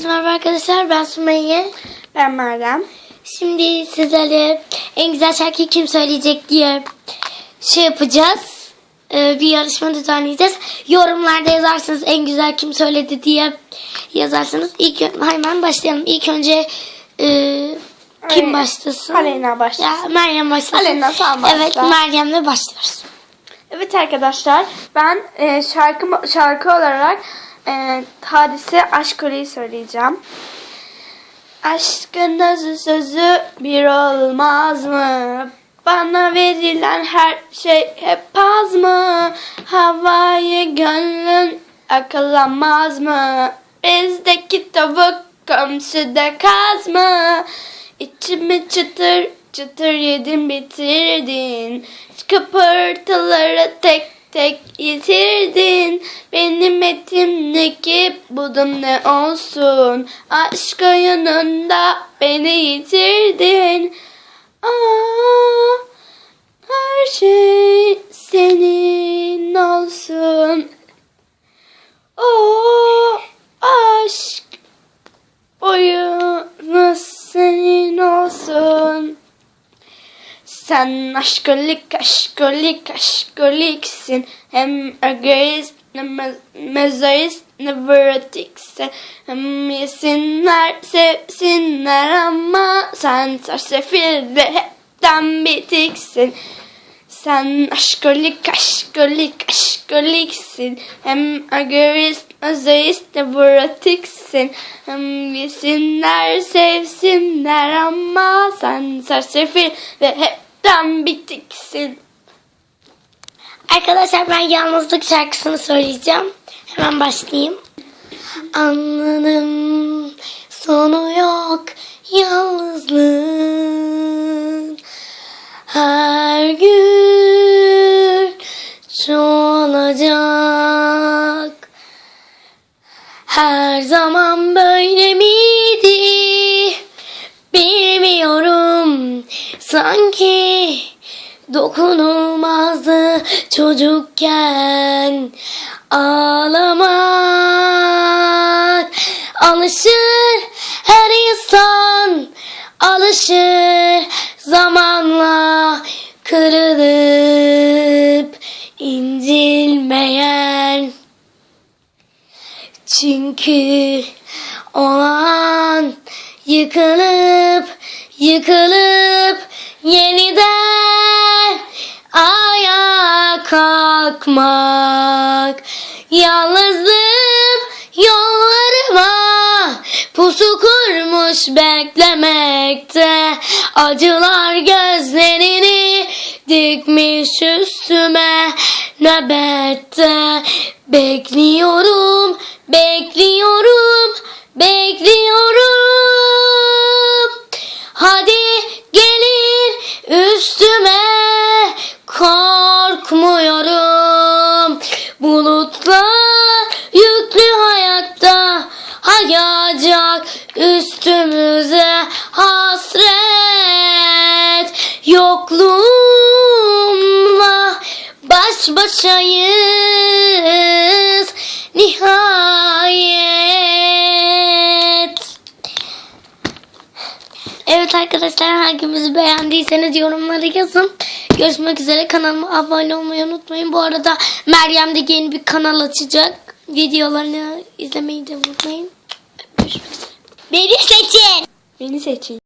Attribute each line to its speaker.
Speaker 1: Herkese merhaba arkadaşlar. Ben Sümeyye.
Speaker 2: Ben Meryem.
Speaker 1: Şimdi sizlerle en güzel şarkıyı kim söyleyecek diye şey yapacağız. Ee, bir yarışma düzenleyeceğiz. Yorumlarda yazarsınız en güzel kim söyledi diye yazarsınız. İlk hemen başlayalım. İlk önce e, kim
Speaker 2: Aleyna.
Speaker 1: başlasın?
Speaker 2: Aleyna başlasın.
Speaker 1: Ya, Meryem başlasın.
Speaker 2: Aleyna, sen başla.
Speaker 1: Evet Meryem'le başlıyoruz.
Speaker 2: Evet arkadaşlar ben e, şarkı şarkı olarak e, Hadise Aşk Öle'yi söyleyeceğim. Aşkın özü sözü bir olmaz mı? Bana verilen her şey hep az mı? Havayı gönlün akıllamaz mı? Bizdeki tavuk komşuda kaz mı? İçimi çıtır çıtır yedin bitirdin. Kıpırtıları tek tek yitirdin. Benim etimdeki budum ne olsun? Aşk oyununda beni yitirdin. Aa, her şey Sen aşkolik aşkolik aşkoliksin. Hem egoist ne me- mezoist ne verotiksin Hem yesinler sevsinler ama Sen sersefil ve hepten bitiksin. Sen aşkolik aşkolik aşkoliksin. Hem egoist mezoist ne verotiksin Hem yesinler sevsinler ama Sen sersefil ve hepten bitiksin
Speaker 1: Arkadaşlar ben yalnızlık şarkısını söyleyeceğim. Hemen başlayayım. Anladım sonu yok yalnızlığın. Her gün çoğalacak. Her zaman böyle miydi? Dokunulmazdı çocukken. Ağlamak alışır her insan. Alışır zamanla kırılıp incinmeyen. Çünkü o an yıkılıp yıkılıp yeniden kalkmak yalnızlığım yollarıma pusu kurmuş beklemekte. Acılar gözlerini dikmiş üstüme nöbette. Bekliyorum bekliyorum bekliyorum. Hadi nihayet. Evet arkadaşlar hangimizi beğendiyseniz yorumlara yazın. Görüşmek üzere kanalıma abone olmayı unutmayın. Bu arada Meryem de yeni bir kanal açacak. Videolarını izlemeyi de unutmayın. Görüşmek üzere. Beni seçin.
Speaker 2: Beni seçin